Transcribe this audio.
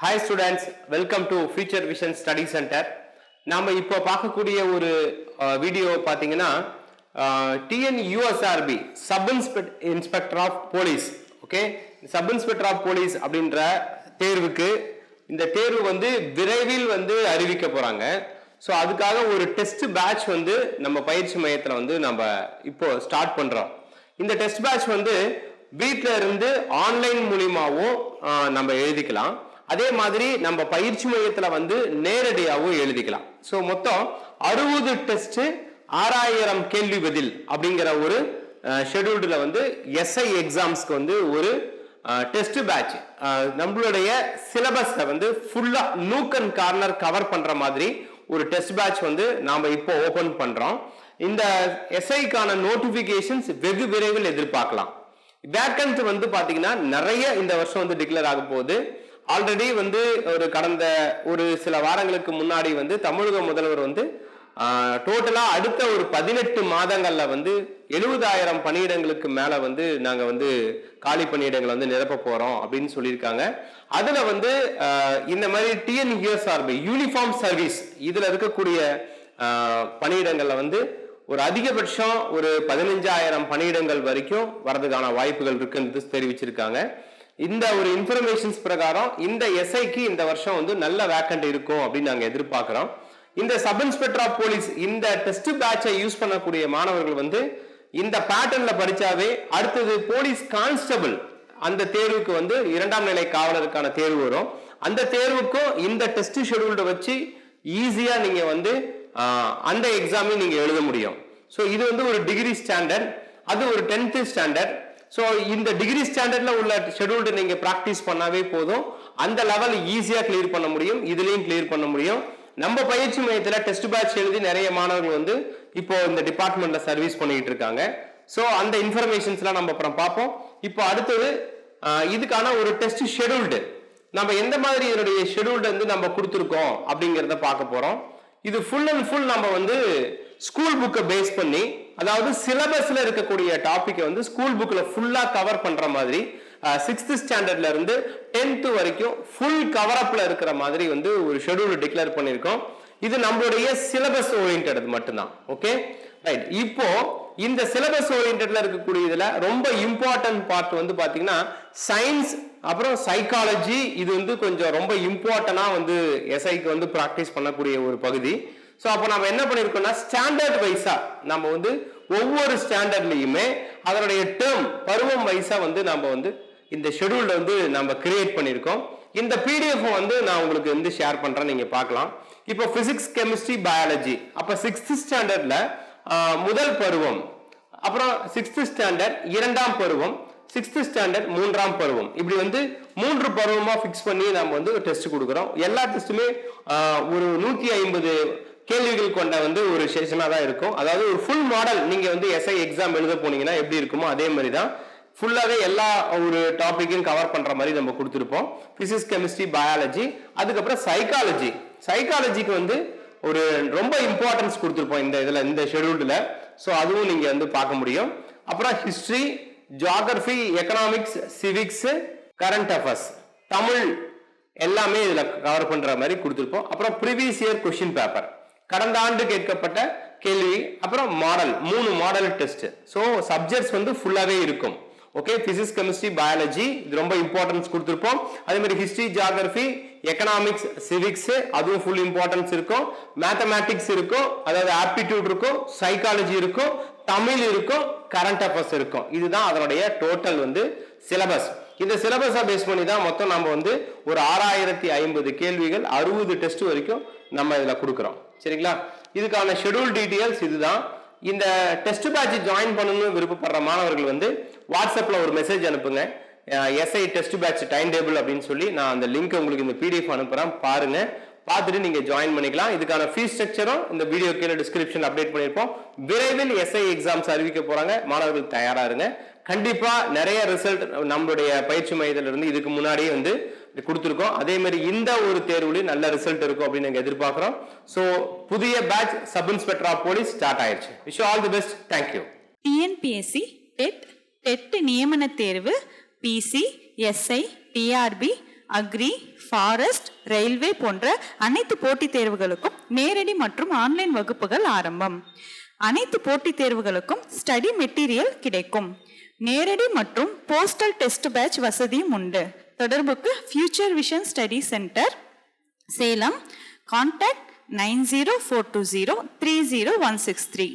Hi students welcome to future vision study centre நாம் இப்போ பார்க்கக்கூடிய ஒரு வீடியோ பார்த்தீங்கன்னா TN USRB sub inspect inspector of police okay sub inspector of police அப்படின்ற தேர்வுக்கு இந்த தேர்வு வந்து விரைவில் வந்து அறிவிக்க போகிறாங்க ஸோ அதுக்காக ஒரு டெஸ்ட் பேட்ச் வந்து நம்ம பயிற்சி மையத்தில் வந்து நம்ம இப்போ ஸ்டார்ட் பண்ணுறோம் இந்த டெஸ்ட் பேட்ச் வந்து வீட்டில் இருந்து ஆன்லைன் மூலியமாகவும் நம்ம எழுதிக்கலாம். அதே மாதிரி நம்ம பயிற்சி மையத்தில் வந்து நேரடியாகவும் எழுதிக்கலாம். ஸோ மொத்தம் அறுபது டெஸ்ட் ஆறாயிரம் கேள்வி பதில் அப்படிங்கிற ஒரு ஷெடியூல்டில் வந்து எஸ்ஐ எக்ஸாம்ஸ்க்கு வந்து ஒரு டெஸ்ட் பேட்ச் நம்மளுடைய சிலபஸை வந்து ஃபுல்லாக நூக் அண்ட் கார்னர் கவர் பண்ணுற மாதிரி ஒரு டெஸ்ட் பேட்ச் வந்து நாம் இப்போ ஓப்பன் பண்ணுறோம் இந்த எஸ்ஐக்கான நோட்டிஃபிகேஷன்ஸ் வெகு விரைவில் எதிர்பார்க்கலாம். வேக்கன்ட் வந்து பார்த்தீங்கன்னா நிறைய இந்த வருஷம் வந்து டிக்ளேர் ஆக போகுது. ஆல்ரெடி வந்து ஒரு கடந்த ஒரு சில வாரங்களுக்கு முன்னாடி வந்து தமிழக முதல்வர் வந்து டோட்டலா அடுத்த ஒரு பதினெட்டு மாதங்கள்ல வந்து எழுபதாயிரம் பணியிடங்களுக்கு மேல வந்து நாங்க வந்து காலி பணியிடங்களை வந்து நிரப்ப போறோம் அப்படின்னு சொல்லியிருக்காங்க. அதுல வந்து இந்த மாதிரி டிஎன்யூஎஸ்ஆர்பி யூனிஃபார்ம் சர்வீஸ் இதுல இருக்கக்கூடிய பணியிடங்கள்ல வந்து ஒரு அதிகபட்சம் ஒரு பதினஞ்சாயிரம் பணியிடங்கள் வரைக்கும் வரதுக்கான வாய்ப்புகள் இருக்குன்னு தெரிவிச்சிருக்காங்க. இந்த ஒரு இன்ஃபர்மேஷன்ஸ் பிரகாரம் இந்த எஸ்ஐக்கு இந்த வருஷம் வந்து நல்ல வேக்கண்ட் இருக்கும் அப்படின்னு நாங்கள் எதிர்பார்க்குறோம். இந்த சப் இன்ஸ்பெக்டர் ஆஃப் போலீஸ் இந்த டெஸ்ட் பேட்சை யூஸ் பண்ணக்கூடிய மாணவர்கள் வந்து இந்த பேட்டர்ன்ல படிச்சாவே அடுத்தது போலீஸ் கான்ஸ்டபிள் அந்த தேர்வுக்கு வந்து இரண்டாம் நிலை காவலருக்கான தேர்வு வரும். அந்த தேர்வுக்கும் இந்த டெஸ்ட் ஷெடியூல்ட வச்சு ஈஸியா நீங்க வந்து அந்த எக்ஸாமையும் நீங்க எழுத முடியும். ஸோ இது வந்து ஒரு டிகிரி ஸ்டாண்டர்ட் அது ஒரு டென்த்து ஸ்டாண்டர்ட் ஸோ இந்த டிகிரி ஸ்டாண்டர்டில் உள்ள ஷெடியூல்டு நீங்கள் ப்ராக்டிஸ் பண்ணாவே போதும். அந்த லெவல் ஈஸியாக கிளியர் பண்ண முடியும். இதுலேயும் கிளியர் பண்ண முடியும். நம்ம பயிற்சி மையத்தில் டெஸ்ட் பேட்ச் எழுதி நிறைய மாணவர்கள் வந்து இப்போ இந்த டிபார்ட்மெண்ட்டில் சர்வீஸ் பண்ணிக்கிட்டு இருக்காங்க. ஸோ அந்த இன்ஃபர்மேஷன்ஸ்லாம் நம்ம அப்புறம் பார்ப்போம். இப்போ அடுத்தது இதுக்கான ஒரு டெஸ்ட் ஷெடியூல்டு நம்ம எந்த மாதிரி இதனுடைய ஷெடியூல்டு வந்து நம்ம கொடுத்துருக்கோம் அப்படிங்கிறத பார்க்க போகிறோம் இது ஃபுல் அண்ட் ஃபுல் நம்ம வந்து ஸ்கூல் புக்கை பேஸ் பண்ணி அதாவது சிலபஸ்ல இருக்கக்கூடிய டாபிக்கை வந்து ஸ்கூல் புக்ல ஃபுல்லா கவர் பண்ற மாதிரி சிக்ஸ்த் ஸ்டாண்டர்ட்ல இருந்து டென்த் வரைக்கும் ஃபுல் கவர் அப்ல இருக்கிற மாதிரி வந்து ஒரு ஷெடியூல் டிக்ளேர் பண்ணியிருக்கோம். இது நம்மளுடைய சிலபஸ் ஓரியன்டது மட்டும்தான் ஓகே ரைட் இப்போ இந்த சிலபஸ் ஓரியன்டட்ல இருக்கக்கூடிய இதுல ரொம்ப இம்பார்ட்டன்ட் பார்ட் வந்து பாத்தீங்கன்னா சயின்ஸ் அப்புறம் சைக்காலஜி இது வந்து கொஞ்சம் ரொம்ப இம்பார்ட்டனா வந்து எஸ்ஐக்கு வந்து ப்ராக்டிஸ் பண்ணக்கூடிய ஒரு பகுதி. ஸோ அப்போ நம்ம என்ன பண்ணியிருக்கோம்னா ஸ்டாண்டர்ட் வைஸா நம்ம வந்து ஒவ்வொரு ஸ்டாண்டர்ட்லையுமே அதனுடைய டேர்ம் பருவம் வைஸா வந்து நம்ம வந்து இந்த ஷெடியூல்ட வந்து நம்ம கிரியேட் பண்ணியிருக்கோம் இந்த பிடிஎஃப் வந்து நான் உங்களுக்கு வந்து ஷேர் பண்றேன் நீங்க பார்க்கலாம். இப்போ பிசிக்ஸ் கெமிஸ்ட்ரி பயாலஜி அப்போ சிக்ஸ்த் ஸ்டாண்டர்ட்ல முதல் பருவம் அப்புறம் சிக்ஸ்த் ஸ்டாண்டர்ட் இரண்டாம் பருவம் சிக்ஸ்த் ஸ்டாண்டர்ட் மூன்றாம் பருவம். இப்படி வந்து மூன்று பருவமாக ஃபிக்ஸ் பண்ணி நம்ம வந்து டெஸ்ட் கொடுக்குறோம். எல்லா டெஸ்ட்டுமே ஒரு நூற்றி ஐம்பது கேள்விகள் கொண்ட வந்து ஒரு செஷனாக தான் இருக்கும். அதாவது ஒரு ஃபுல் மாடல் நீங்கள் வந்து எஸ்ஐ எக்ஸாம் எழுத போனீங்கன்னா எப்படி இருக்குமோ அதே மாதிரி தான். ஃபுல்லாகவே எல்லா ஒரு டாபிக்கும் கவர் பண்ணுற மாதிரி நம்ம கொடுத்துருப்போம். ஃபிசிக்ஸ் கெமிஸ்ட்ரி பயாலஜி அதுக்கப்புறம் சைக்காலஜி சைக்காலஜிக்கு வந்து ஒரு ரொம்ப இம்பார்ட்டன்ஸ் கொடுத்துருப்போம் இந்த இதில் இந்த ஷெடியூல்டில் ஸோ அதுவும் நீங்கள் வந்து பார்க்க முடியும். அப்புறம் history geography economics civics current affairs Tamil எல்லாமே இதில் கவர் பண்ணுற மாதிரி கொடுத்துருப்போம். அப்புறம் ப்ரீவியஸ் இயர் கொஷின் பேப்பர் கடந்த ஆண்டு கேட்கப்பட்ட கேள்வி அப்புறம் மாடல் மூணு மாடல் டெஸ்ட் ஸோ சப்ஜெக்ட்ஸ் வந்து ஃபுல்லாகவே இருக்கும். ஓகே பிசிக்ஸ் கெமிஸ்ட்ரி பயாலஜி இது ரொம்ப இம்பார்ட்டன்ஸ் கொடுத்துருப்போம். அதே மாதிரி ஹிஸ்ட்ரி ஜியாகிரபி எக்கனாமிக்ஸ் சிவிக்ஸ் அதுவும் ஃபுல் இம்பார்ட்டன்ஸ் இருக்கும். மேத்தமேட்டிக்ஸ் இருக்கும். அதாவது ஆப்டிடியூட் இருக்கும். சைக்காலஜி இருக்கும். தமிழ் இருக்கும். கரண்ட் அஃபேர்ஸ் இருக்கும். இதுதான் அதனுடைய டோட்டல் வந்து சிலபஸ் இந்த சிலபஸை பேஸ் பண்ணி தான் மொத்தம் நம்ம வந்து ஒரு ஆறாயிரத்தி ஐம்பது கேள்விகள் அறுபது டெஸ்ட் வரைக்கும் நம்ம இதில் கொடுக்குறோம். சரிங்களா? இதுக்கான ஷெடியூல் டீட்டெயில்ஸ் இதுதான். இந்த டெஸ்ட் பேட்ச் ஜாயின் பண்ணணும்னு விருப்பப்படுற மாணவர்கள் வந்து வாட்ஸ்அப்பில் ஒரு மெசேஜ் அனுப்புங்க. SI test batch time table அப்படின்னு சொல்லி நான் அந்த லிங்க் உங்களுக்கு இந்த பிடிஎஃப் அனுப்புகிறேன் பாருங்க. பார்த்துட்டு நீங்கள் ஜாயின் பண்ணிக்கலாம். இதுக்கான ஃபீஸ் ஸ்ட்ரக்சரும் இந்த வீடியோ கீழே டிஸ்கிரிப்ஷன் அப்டேட் பண்ணியிருப்போம். விரைவில் எஸ்ஐ எக்ஸாம்ஸ் அறிவிக்க போகிறாங்க மாணவர்கள் தயாராக இருங்க. கண்டிப்பாக நிறைய ரிசல்ட் நம்மளுடைய பயிற்சி மையத்திலிருந்து இதுக்கு முன்னாடியே வந்து கொடுத்துருக்கோம். அதே மாதிரி இந்த ஒரு தேர்வுலையும் நல்ல ரிசல்ட் இருக்கும் அப்படின்னு நாங்க எதிர்பார்க்கிறோம். ஸோ புதிய batch sub inspector of police start ஆயிருச்சு wish all the best thank you TNPSC TET TET நியமன தேர்வு PC SI TRB agri forest railway போன்ற அனைத்து போட்டித் தேர்வுகளுக்கும் நேரடி மற்றும் ஆன்லைன் வகுப்புகள் ஆரம்பம். அனைத்து போட்டித் தேர்வுகளுக்கும் ஸ்டடி மெட்டீரியல் கிடைக்கும். நேரடி மற்றும் போஸ்டல் டெஸ்ட் பேட்ச் வசதியும் உண்டு. தொடர்புக்கு future vision study centre Salem contact nine zero four two zero three zero one six three